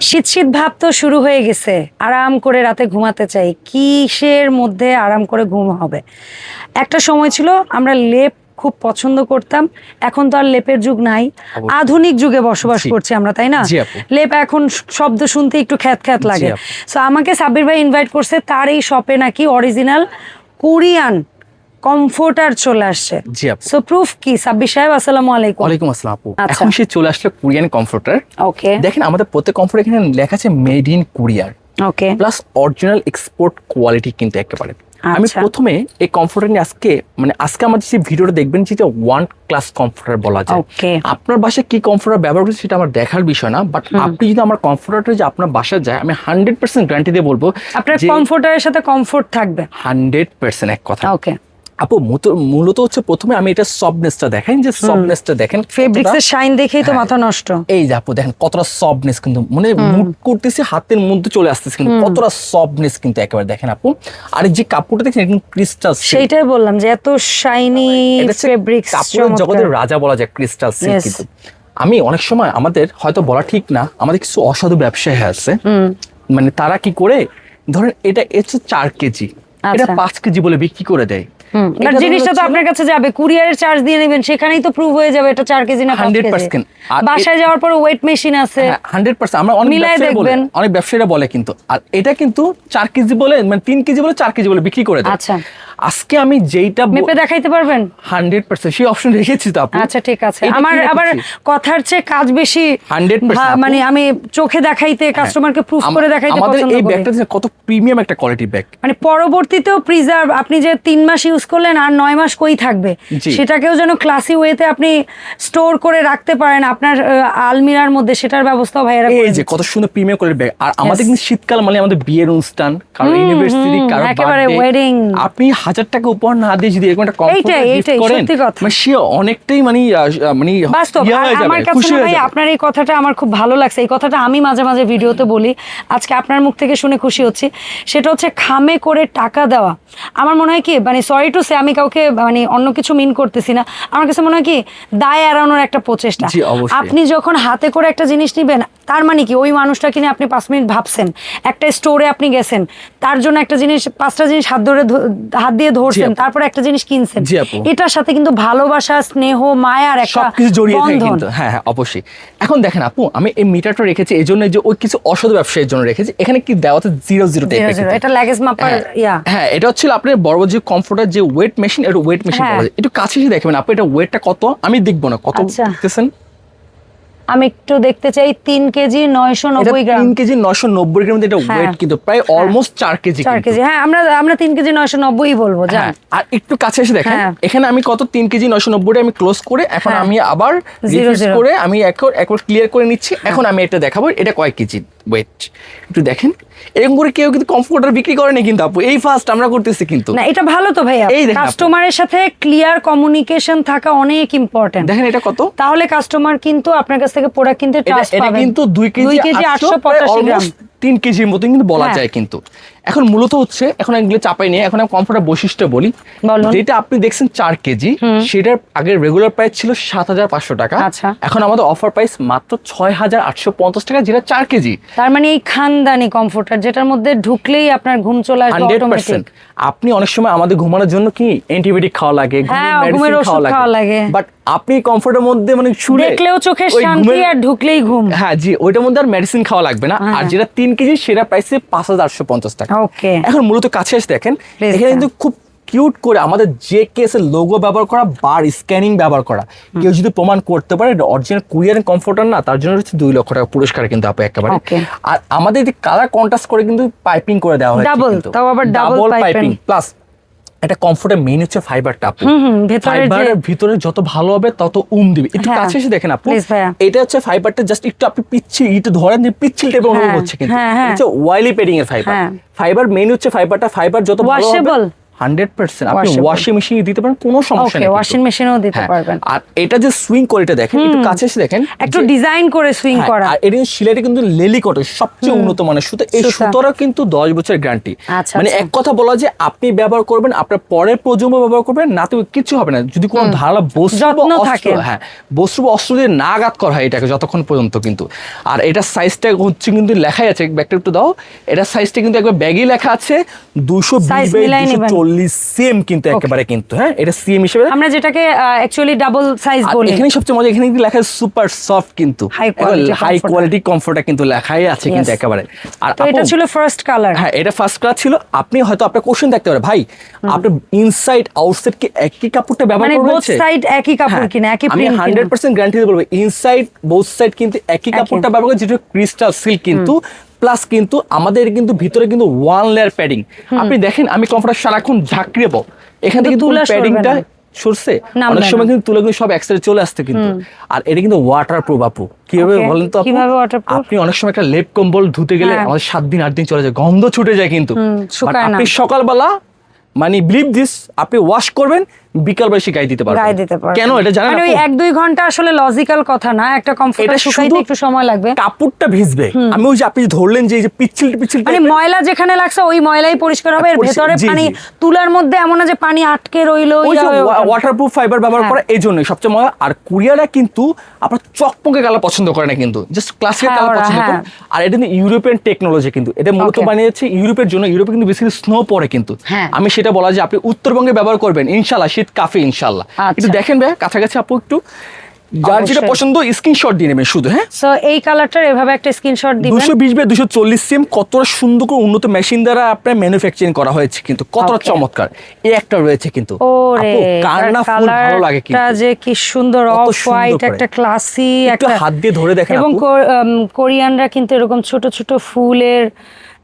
শীত শীত ভাব তো শুরু হয়ে গেছে। আরাম করে রাতে ঘুমাতে চাই। কিসের মধ্যে আরাম করে ঘুম হবে? একটা সময় ছিল আমরা লেপ খুব পছন্দ করতাম। এখন তো আর লেপের যুগ নাই। আধুনিক যুগে বসবাস করছি আমরা তাই না? লেপ এখন শব্দ শুনতে একটু খ্যাত খ্যাত লাগে। সো আমাকে সাব্বির ভাই ইনভাইট করছে তার এই শপে নাকি অরিজিনাল কোরিয়ান কমফোর্টার চলে আসছে জি আপু। সো প্রুফ কি? সাব্বির সাহেব আসসালামু আলাইকুম। ওয়ালাইকুম আসসালাম আপু। আচ্ছা। এখন সে চলে আসলো কোরিয়ান কমফোর্টার ওকে দেখেন আমাদের প্রত্যেক কমফোর্ট এখানে লেখা আছে মেড ইন কোরিয়ার okay plus original export quality কিন্তু একেবারে। আমি আচ্ছা। প্রথমে এই কমফোর্টার নিয়ে আজকে মানে আজকে আমাদের যে ভিডিওটা দেখবেন যেটা ওয়ান ক্লাস কমফোর্টার বলা যায়. আপনার বাসায় কি কমফোর্টার ব্যবহার করছে সেটা আমার দেখার বিষয় না বাট আপনি যদি আমার কমফোর্টারটা যে আপনার বাসায় যায় আমি হান্ড্রেড পার্সেন্ট গ্যারান্টি দিয়ে বলব আপনার কমফোর্টারের সাথে কমফোর্ট থাকবে। হান্ড্রেড পার্সেন্ট এক কথা ওকে আপু মূলত- হচ্ছে প্রথমে আমি এটা সফটনেসটা দেখেন যে সফটনেসটা দেখেন ফেব্রিক্স কতটা- এর শাইন দেখেই তো হ্যাঁ। মাথা নষ্ট। এই যে আপু দেখেন কতটা সফটনেস কিন্তু মানে মুড করতেছে হাতের মধ্যে চলে আসতেছে কিন্তু কতটা সফটনেস কিন্তু একেবারে দেখেন আপু। আর যে কাপড়টা দেখছেন একদম ক্রিস্টাল সেইটাই বললাম যে এত শাইনি ফেব্রিক্স কাপড়ের জগতের রাজা বলা যায় ক্রিস্টাল সিল্ক কিন্তু। আমি অনেক সময় আমাদের হয়তো বলা ঠিক না আমাদের কিছু অসাধু ব্যবসায়ী আছে। মানে তারা কি করে ধরেন এটা হচ্ছে চার কেজি। এটা আচ্ছা। পাঁচ কেজি বলে বিক্রি করে দেয়। বাট জিনিসটা তো আপনার কাছে যাবে কুরিয়ারের চার্জ দিয়ে নেবেন সেখানেই তো প্রুভ হয়ে যাবে এটা চার কেজি না পাঁচ 100% আর বাসায় যাওয়ার পর ওয়েট মেশিন আছে। Hundred percent. আমরা অনেক ব্যবসায়ী বলে দেখবেন। অনেক ব্যবসায়ীরা বলে কিন্তু। আর এটা কিন্তু চার কেজি বলে মানে তিন কেজি বলে চার কেজি বলে বিক্রি করে দেয়। আচ্ছা। আজকে আমি যেইটা মেপে দেখাইতে পারবেন? Hundred percent. সেই অপশন রেখেছি তো আপু আচ্ছা ঠিক আছে। আমার আবার কথার চেয়ে কাজ বেশি 100% ভা- মানে আমি চোখে দেখাইতে কাস্টমারকে প্রুফ করে দেখাইতে পছন্দ করি। আমাদের এই ব্যাগটা কত প্রিমিয়াম একটা কোয়ালিটি ব্যাগ মানে পরবর্তীতেও প্রিজার্ভ আপনি যে তিন মাস ইউজ করলেন আর নয় মাস কই থাকবে সেটাকেও যেন ক্লাসি ওয়েতে আপনি স্টোর করে রাখতে পারেন। আপনার আলমিরার মধ্যে সেটার ব্যবস্থাও ভাইয়েরা এই যে কত সুন্দর প্রিমিয়াম কোয়ালিটি ব্যাগ আর আমাদের কিন্তু শীতকাল মানে আমাদের বিয়ের অনুষ্ঠান কারণ ইউনিভার্সিটি হুম, কারও একেবারে wedding। আপনি হাজার টাকা উপহার না দিয়ে যদি এরকম একটা কমফোর্টার এইটাই, গিফট করেন মানে সে অনেকটাই মানে মানে বাস্তব। আমার কাছে ভাই আপনার এই কথাটা আমার খুব ভালো লাগছে। এই কথাটা আমি মাঝে মাঝে ভিডিওতে বলি। আজকে আপনার মুখ থেকে শুনে খুশি হচ্ছি। সেটা হচ্ছে খামে করে টাকা দেওয়া। আমার মনে হয় কি মানে সরি টু সে আমি কাউকে মানে অন্য কিছু মিন করতেছি না। আমার কাছে মনে হয় কি দায় এড়ানোর একটা প্রচেষ্টা। আপনি যখন হাতে করে একটা জিনিস নিবেন তার মানে কি ওই মানুষটা কিনে আপনি পাঁচ মিনিট ভাবছেন। একটা স্টোরে আপনি গেছেন তার জন্য একটা জিনিস পাঁচটা জিনিস হাত ধরে হাত দিয়ে ধরছেন। তারপরে একটা জিনিস কিনছেন। এটার সাথে কিন্তু ভালোবাসা স্নেহ মায়ার একটা সবকিছু জড়িয়ে থাকে কিন্তু। হ্যাঁ হ্যাঁ অবশ্যই। এখন দেখেন আপু আমি এই মিটারটা রেখেছি এই জন্য যে ওই কিছু অসাধু ব্যবসায়ের জন্য রেখেছি এখানে কি দেওয়া আছে? জিরো জিরো এটা লাগেজ মাপার ইয়া। হ্যাঁ এটা হচ্ছে আপনার বড় যে কমফোর্টার যে ওয়েট মেশিন এটা ওয়েট মেশিন হ্যাঁ। বলা যায়। একটু কাছে এসে দেখবেন আপু এটা ওয়েটটা কত? আমি দেখব না। কত আচ্ছা। দেখতেছেন আমি একটু দেখতে চাই তিন কেজি নয়শো নব্বই গ্রাম। তিন কেজি নয়শো নব্বই গ্রাম এটা হ্যাঁ। ওয়েট কিন্তু প্রায় অলমোস্ট চার কেজি চার কেজি। হ্যাঁ আমরা আমরা তিন কেজি নয়শো নব্বই বলব হ্যাঁ, আর একটু কাছে এসে দেখেন হ্যাঁ। এখানে আমি কত তিন কেজি নয়শো নব্বই আমি ক্লোজ করে এখন হ্যাঁ। আমি আবার জিরো করে আমি একবার একবার ক্লিয়ার করে নিচ্ছি। এখন আমি এটা দেখাবো এটা কয় কেজি? ওয়েট একটু দেখেন। এরকম করে কেউ কিন্তু কমফোর্টার বিক্রি করেনি কিন্তু আপু। এই ফার্স্ট আমরা করতেছি কিন্তু। না এটা ভালো তো ভাইয়া। এই কাস্টমারের সাথে ক্লিয়ার কমিউনিকেশন থাকা অনেক ইম্পর্টেন্ট দেখেন এটা কত? তাহলে কাস্টমার কিন্তু আপনার কাছ থেকে প্রোডাক্ট কিনতে ট্রাস্ট পাবে এটা কিন্তু দুই কেজি কেজি আটশো আটশো প্রায় পঁচাশি গ্রাম। almost তিন কেজির মতো কিন্তু বলা হ্যাঁ। যায় কিন্তু। এখন মূলত হচ্ছে এখন এগুলো চাপাই নিয়ে এখন আমি কমফোর্টার বৈশিষ্ট্য বলি। যেটা আপনি দেখছেন চার কেজি সেটার আগের রেগুলার প্রাইস ছিল সাত হাজার পাঁচশো টাকা। আচ্ছা। এখন আমাদের অফার প্রাইস মাত্র ছয় হাজার আটশো পঞ্চাশ টাকা যেটা চার কেজি। তার মানে এই খানদানি কমফোর্টার যেটার মধ্যে ঢুকলেই আপনার ঘুম চলে আসবে হান্ড্রেড পার্সেন্ট। আপনি অনেক সময় আমাদের ঘুমানোর জন্য কি অ্যান্টিবায়োটিক খাওয়া লাগে হ্যাঁ, ঘুমের ঘুমের ওষুধ খাওয়া লাগে। বাট আপনি কমফোর্টের মধ্যে মানে শুলে দেখলেও ওই শান্তি আর ঢুকলেই ঘুম হ্যাঁ জি ওইটার মধ্যে আর মেডিসিন খাওয়া লাগবে না আর হ্যাঁ। যেটা তিন কেজি সেটা প্রাইসে পাঁচ হাজার আটশো পঞ্চাশ টাকা ওকে এখন মূলত কাছে এসে দেখেন এখানে। কিন্তু খুব কিউট করে আমাদের যে কেসের লোগো ব্যবহার করা বার স্ক্যানিং ব্যবহার করা কেউ যদি প্রমাণ করতে পারে অরিজিনাল কুরিয়ার কমফোর্টার না তার জন্য হচ্ছে দুই লক্ষ টাকা পুরস্কার কিন্তু আপু একেবারে আর আমাদের কালার কন্ট্রাস্ট করে কিন্তু পাইপিং করে দেওয়া হয়েছে কিন্তু। তাও আবার double piping। প্লাস এটা কমফোর্টের মেইন হচ্ছে ফাইবারটা আপু। ফাইবারের ভিতরে যত ভালো হবে তত উম দিবে। একটু হ্যাঁ। কাছে এসে দেখেন আপু। এটা হচ্ছে ফাইবারটা জাস্ট একটু আপনি পিচ্ছি একটু ধরেন যে পিচ্ছিল টাইপের অনুভব হ্যাঁ, হচ্ছে কিন্তু। হ্যাঁ, হচ্ছে ওয়াইলি পেডিং এর ফাইবার। ফাইবার মেইন হচ্ছে ফাইবারটা ফাইবার যত ভালো হবে হান্ড্রেড পার্সেন্ট। আপনি ওয়াশিং মেশিনে দিতে পারেন কোনো সমস্যা নেই ওয়াশিং মেশিনেও দিতে হ্যাঁ, পারবেন। আর এটা যে সুইং কোয়ালিটি দেখেন একটু কাছে এসে দেখেন একটু ডিজাইন করে সুইং হ্যাঁ, করা। আর কিন্তু কিন্তু লেলি কটন সবচেয়ে উন্নত মানের সুতো। এই। সুতোরও কিন্তু দশ বছরের গ্যারান্টি আচ্ছা, মানে আচ্ছা। এক কথা বলা যে আপনি ব্যবহার করবেন আপনার পরের প্রজন্ম ব্যবহার করবেন না তো কিছু হবে না। যদি কোনো ধারালো বস্তু বা যত্ন অস্ত্র থাকে। হ্যাঁ বস্তু বা অস্ত্র দিয়ে না আঘাত করা হয় এটাকে যতক্ষণ পর্যন্ত কিন্তু। আর এটা সাইজটা হচ্ছে কিন্তু লেখাই আছে ব্যাগটা একটু দাও। এটা সাইজটা কিন্তু একবার ব্যাগই লেখা আছে দুশো বিশ সেম কিন্তু একেবারে কিন্তু হ্যাঁ? এটা সিএম হিসেবে আমরা যেটাকে অ্যাকচুয়ালি ডাবল সাইজ বলি। এখানে সবচেয়ে মজা এখানে কিন্তু লেখা সুপার সফট কিন্তু। হাই কোয়ালিটি কমফোর্টটা কিন্তু লেখাই আছে কিন্তু একেবারে। আর এটা ছিল ফার্স্ট কালার হ্যাঁ এটা ফার্স্ট ক্লাস ছিল। আপনি হয়তো আপনার কোশ্চেন থাকতে পারে ভাই আপনার ইনসাইড আউটসাইড কি একই কাপড়টা ব্যবহার মানে করা সাইড একই কাপড় হ্যাঁ, কিনা একই আমি প্রিন্ট হান্ড্রেড পার্সেন্ট গ্যারান্টি দিয়ে বলব ইনসাইড বোথ সাইড কিন্তু একই কাপড়টা ব্যবহার করে যেটা ক্রিস্টাল সিল্ক কিন্তু। প্লাস কিন্তু আমাদের কিন্তু ভিতরে কিন্তু ওয়ান লেয়ার প্যাডিং আপনি দেখেন আমি কমফোর্টার সারাক্ষণ ঝাঁকড়িয়ে পাবো এখান থেকে কিন্তু প্যাডিংটা সরছে। অনেক সময় কিন্তু তুলে কিন্তু সব একসাথে চলে আসতে কিন্তু। আর এটা কিন্তু ওয়াটার প্রুফ আপু। কীভাবে বলেন তো? আপনি অনেক সময় একটা লেপ কম্বল ধুতে গেলে হ্যাঁ। আমাদের সাত দিন আট দিন চলে যায়। গন্ধ ছুটে যায় কিন্তু। আপনি সকালবেলা মানে বিলিভ দিস আপনি ওয়াশ করবেন বিকাল বেশি গায়ে দিতে পারবেন গায়ে দিতে পারবেন কেন? এটা জানেন মানে ওই? এক দুই ঘণ্টা আসলে লজিক্যাল কথা না একটা কমফোর্টার শুকাইতে একটু সময় লাগবে। কাপড়টা ভিজবে। আমি ওই যে আপনি ধরলেন যে এই যে পিচ্ছিল পিচ্ছিল মানে ময়লা যেখানে লাগছে ওই ময়লাই পরিষ্কার হবে। এর ভেতরে পানি তুলার মধ্যে এমন না যে পানি আটকে রইল ওই যে। ওয়াটারপ্রুফ ফাইবার ব্যবহার হ্যাঁ। করা এই জন্যই সবচেয়ে মজা। আর কুরিয়ারা কিন্তু আপনার চকমকে কালার পছন্দ করে না কিন্তু। জাস্ট ক্লাসিক কালার পছন্দ করে। হ্যাঁ। আর এটা কিন্তু ইউরোপিয়ান টেকনোলজি কিন্তু। এটা মূলত. বানিয়েছে ইউরোপের জন্য। ইউরোপে কিন্তু বেশি স্নো পড়ে কিন্তু। হ্যাঁ। আমি সেটা বলা যে আপনি উত্তরবঙ্গে ব্যবহার করবেন ইনশাল্লাহ শীত কাফে ইনশাল্লাহ আচ্ছা। একটু দেখেন ভাই কাছাকাছি আপু একটু। যার যেটা। পছন্দ স্ক্রিনশট দিয়ে নেবেন শুধু হ্যাঁ? সো এই কালারটার এভাবে একটা স্ক্রিনশট দিবেন। দুশো বিশ বাই দুশো চল্লিশ সিম কতটা সুন্দর করে উন্নত মেশিন দ্বারা আপনার ম্যানুফ্যাকচারিং করা হয়েছে কিন্তু কতটা চমৎকার। এই একটা রয়েছে কিন্তু। ওরে আপু, কার না ফুল ভালো লাগে কিন্তু। যে কি সুন্দর কত অফ হোয়াইট একটা ক্লাসি একটা হাত দিয়ে ধরে দেখেন এবং কোরিয়ানরা কিন্তু এরকম ছোট ছোট ফুলের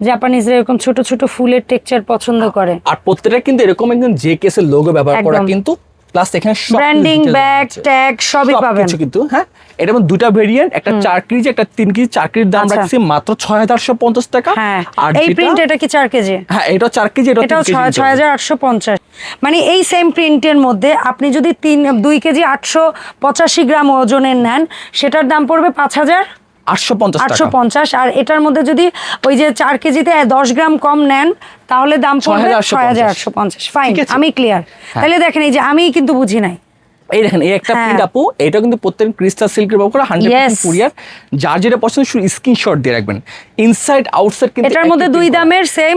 জাপানিজরা এরকম ছোট ছোট ফুলের টেক্সচার পছন্দ করে। আর প্রত্যেকটা কিন্তু এরকম একদম যে কেসের লোগো ব্যবহার করা কিন্তু প্লাস এখানে ব্র্যান্ডিং ব্যাগ ট্যাগ সবই পাবেন। কিন্তু হ্যাঁ? এটা দুটা ভেরিয়েন্ট একটা চার কেজি একটা তিন কেজি চার কেজির দাম আচ্ছা। রাখছি মাত্র পঞ্চাশ টাকা। হ্যাঁ। আর এই প্রিন্ট এটা কি চার কেজি? হ্যাঁ এটা চার কেজি এটা এটাও ছয় ছয় হাজার আটশো পঞ্চাশ। মানে এই সেম প্রিন্টের মধ্যে আপনি যদি তিন দুই কেজি আটশো পঁচাশি গ্রাম ওজনের নেন সেটার দাম পড়বে পাঁচ হাজার আটশো পঞ্চাশ আটশো পঞ্চাশ আর এটার মধ্যে যদি ওই যে চার কেজিতে দশ গ্রাম কম নেন তাহলে দাম পড়বে ছয় হাজার আটশো পঞ্চাশ। ফাইন আমি ক্লিয়ার তাহলে দেখেন এই যে আমি কিন্তু বুঝি নাই। এই দেখেন এই একটা হ্যাঁ। প্রিন্ট আপু এটা কিন্তু প্রত্যেক ক্রিস্টাল সিল্কের ব্যবহার করে হান্ড্রেড কুরিয়ার যার যেটা পছন্দ শুধু স্ক্রিনশট দিয়ে রাখবেন। ইনসাইড আউটসাইড কিন্তু এটার মধ্যে দুই দামের সেম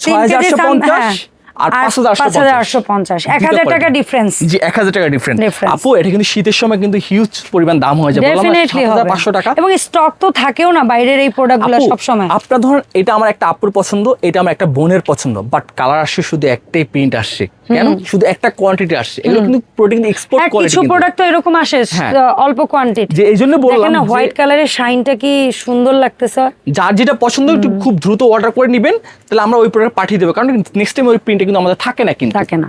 তিন কেজি দাম 6,850 হ্যাঁ। আর 5,850 হাজার আটশো পঞ্চাশ। এক হাজার টাকা ডিফারেন্স জি এক হাজার টাকা ডিফারেন্ট আপু এটা কিন্তু শীতের সময় কিন্তু হিউজ পরিমাণ দাম হয়ে যায়। বললাম ডেফিনেটলি হবে। পাঁচশো টাকা। এবং স্টক তো থাকেও না বাইরের এই প্রোডাক্টগুলো সব সময় আপনার ধরুন এটা আমার একটা আপুর পছন্দ এটা আমার একটা বোনের পছন্দ বাট কালার আসছে শুধু একটাই প্রিন্ট আসছে। কেন? শুধু একটা কোয়ান্টিটি আসছে। এগুলো কিন্তু প্রোডাক্ট এক্সপোর্ট হ্যাঁ কোয়ালিটি কিছু প্রোডাক্ট তো এরকম আসে হ্যাঁ। অল্প কোয়ান্টিটি যে এই জন্য বললাম না হোয়াইট কালারের শাইনটা কি সুন্দর লাগতেছে? যার যেটা পছন্দ একটু খুব দ্রুত অর্ডার করে নেবেন তাহলে আমরা ওই প্রোডাক্ট পাঠিয়ে দেবো। কারণ নেক্সট টাইম ওই প্রিন্টে কিন্তু আমাদের থাকে না কিন্তু। থাকে না।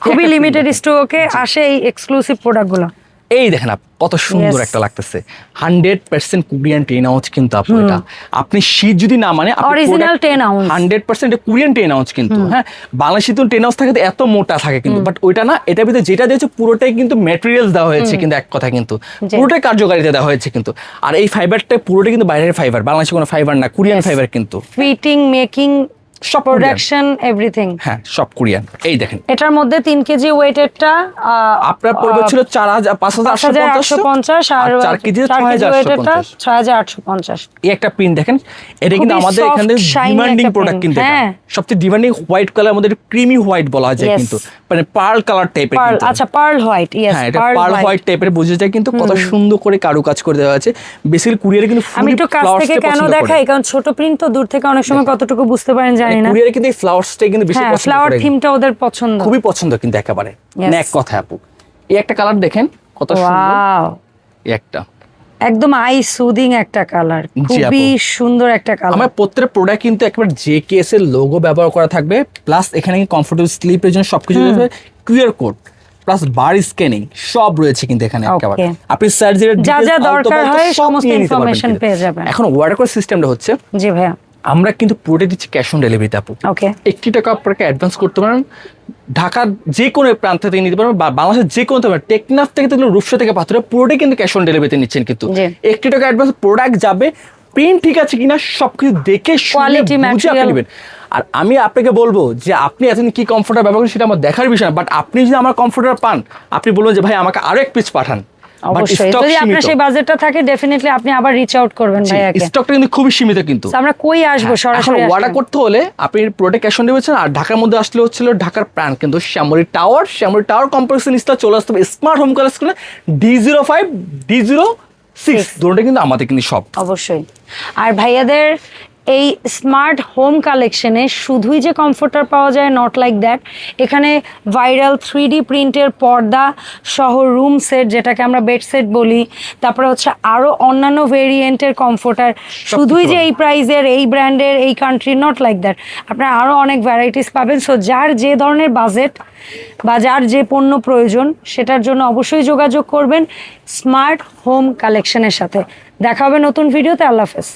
খুবই লিমিটেড স্টকে আসে এই এক্সক্লুসিভ প্রোডাক্টগুলো এই দেখেন আপ, কত সুন্দর. একটা লাগতেছে। Hundred percent Korean ten ounce কিন্তু আপু এটা। আপনি শীত যদি না মানে Original 10 ounce। Hundred percent Korean ten ounce কিন্তু হ্যাঁ? বাংলাদেশে তো টেন আউন্স থাকে এত মোটা থাকে কিন্তু। বাট ওইটা না এটার ভিতরে যেটা দিয়েছে পুরোটাই কিন্তু ম্যাটেরিয়ালস দেওয়া হয়েছে কিন্তু এক কথা কিন্তু। পুরোটাই কার্যকারিতা দেওয়া হয়েছে কিন্তু। আর এই ফাইবারটা পুরোটাই কিন্তু বাইরের ফাইবার বাংলাদেশে কোনো ফাইবার না কুরিয়ান ফাইবার কিন্তু। ফিটিং মেকিং সব প্রোডাকশন এভরিথিং হ্যাঁ সব কুরিয়ান। এই দেখেন। এটার মধ্যে তিন কেজি ওয়েটেরটা আপনার পড়বে ছিল চার হাজার পাঁচ হাজার পাঁচ হাজার আটশো পঞ্চাশ। আর চার কেজি চার ছয় কেজি হাজার আটশো ওয়েটেরটা পঞ্চাশ। ছয় হাজার আটশো পঞ্চাশ। এই একটা প্রিন্ট দেখেন। এটা কিন্তু আমাদের এখানে ডিমান্ডিং প্রোডাক্ট কিন্তু হ্যাঁ। সবচেয়ে ডিমান্ডিং হোয়াইট কালার আমাদের ক্রিমি হোয়াইট বলা যায় কিন্তু। মানে পার্ল কালার টাইপের কিন্তু আচ্ছা পার্ল হোয়াইট ইয়েস হ্যাঁ এটা পার্ল হোয়াইট টাইপের বোঝা যায় কিন্তু কত সুন্দর করে কারুকাজ করে দেওয়া আছে। বেসিক্যালি কুরিয়ারে কিন্তু আমি একটু কাছ থেকে কেন দেখাই? কারণ ছোট প্রিন্ট তো দূর থেকে অনেক সময় কতটুকু বুঝতে পারেন জানি মানে না। কুরিয়ারে কিন্তু এই ফ্লাওয়ার্সটাই কিন্তু বেশি হ্যাঁ পছন্দ ফ্লাওয়ার থিমটা ওদের পছন্দ। খুবই পছন্দ কিন্তু একেবারে। এক কথা আপু। এই একটা কালার দেখেন কত সুন্দর। ওয়াও একটা। একদম আই সুদিং একটা কালার খুবই সুন্দর একটা কালার আমার প্রত্যেক প্রোডাক্ট কিন্তু একেবারে জে কেস এর লোগো ব্যবহার করা থাকবে। প্লাস এখানে কমফোর্টেবল স্লিপের জন্য সবকিছু রয়েছে। QR code plus bar scanning সব রয়েছে কিন্তু এখানে একেবারে. আপনি সার্জারির যা যা দরকার হয় সমস্ত information পেয়ে যাবেন। এখন ওয়াটার কোড সিস্টেমটা হচ্ছে জি ভাইয়া। আমরা কিন্তু পুরোটাই দিচ্ছি ক্যাশ অন ডেলিভারিতে আপু। ওকে একটি টাকা আপনাকে অ্যাডভান্স করতে পারেন ঢাকার যে কোনো প্রান্ত থেকে নিতে পারেন বা বাংলাদেশের যে কোনো থেকে টেকনাফ থেকে থেকে রূপসা থেকে পাথরে পুরোটাই কিন্তু ক্যাশ অন ডেলিভারিতে নিচ্ছেন কিন্তু। একটি টাকা অ্যাডভান্স প্রোডাক্ট যাবে প্রিন্ট ঠিক আছে কিনা সবকিছু দেখে Quality, বুঝে আপনি নেবেন। আর আমি আপনাকে বলব যে আপনি এতদিন কি কমফোর্টার ব্যবহার করেন সেটা আমার দেখার বিষয় বাট আপনি যদি আমার কমফোর্টার পান আপনি বলবেন যে ভাই আমাকে আরও এক পিস পাঠান। অবশ্যই। যদি আপনার সেই বাজেটটা থাকে ডেফিনেটলি আপনি আবার রিচ আউট করবেন ভাইয়াকে। স্টকটা কিন্তু খুবই সীমিত কিন্তু। আমরা কই আসব হ্যাঁ, সরাসরি অর্ডার করতে হলে আপনি প্রোডাক্ট ক্যাশ অন ডেলিভারি আর ঢাকার মধ্যে আসলে হচ্ছিল ঢাকার প্রাণ কিন্তু শ্যামলী টাওয়ার শ্যামলী টাওয়ার নিচটা চলে আসতে হবে। Smart home D zero five D zero six দুটোটা কিন্তু আমাদের কিন্তু সব অবশ্যই। আর ভাইয়াদের এই স্মার্ট হোম কালেকশনে শুধুই যে কমফোর্টার পাওয়া যায় নট লাইক দ্যাট এখানে ভাইরাল থ্রি ডি প্রিন্টের পর্দা সহ রুম সেট যেটাকে আমরা বেড সেট বলি তারপরে হচ্ছে আরও অন্যান্য ভেরিয়েন্টের কমফোর্টার শুধুই যে এই প্রাইজের এই ব্র্যান্ডের এই কান্ট্রি নট লাইক দ্যাট আপনারা আরও অনেক ভ্যারাইটিস পাবেন। সো যার যে ধরনের বাজেট বা যার যে পণ্য প্রয়োজন সেটার জন্য অবশ্যই যোগাযোগ করবেন স্মার্ট হোম কালেকশনের সাথে। দেখা হবে নতুন ভিডিওতে আল্লাহ হাফেজ।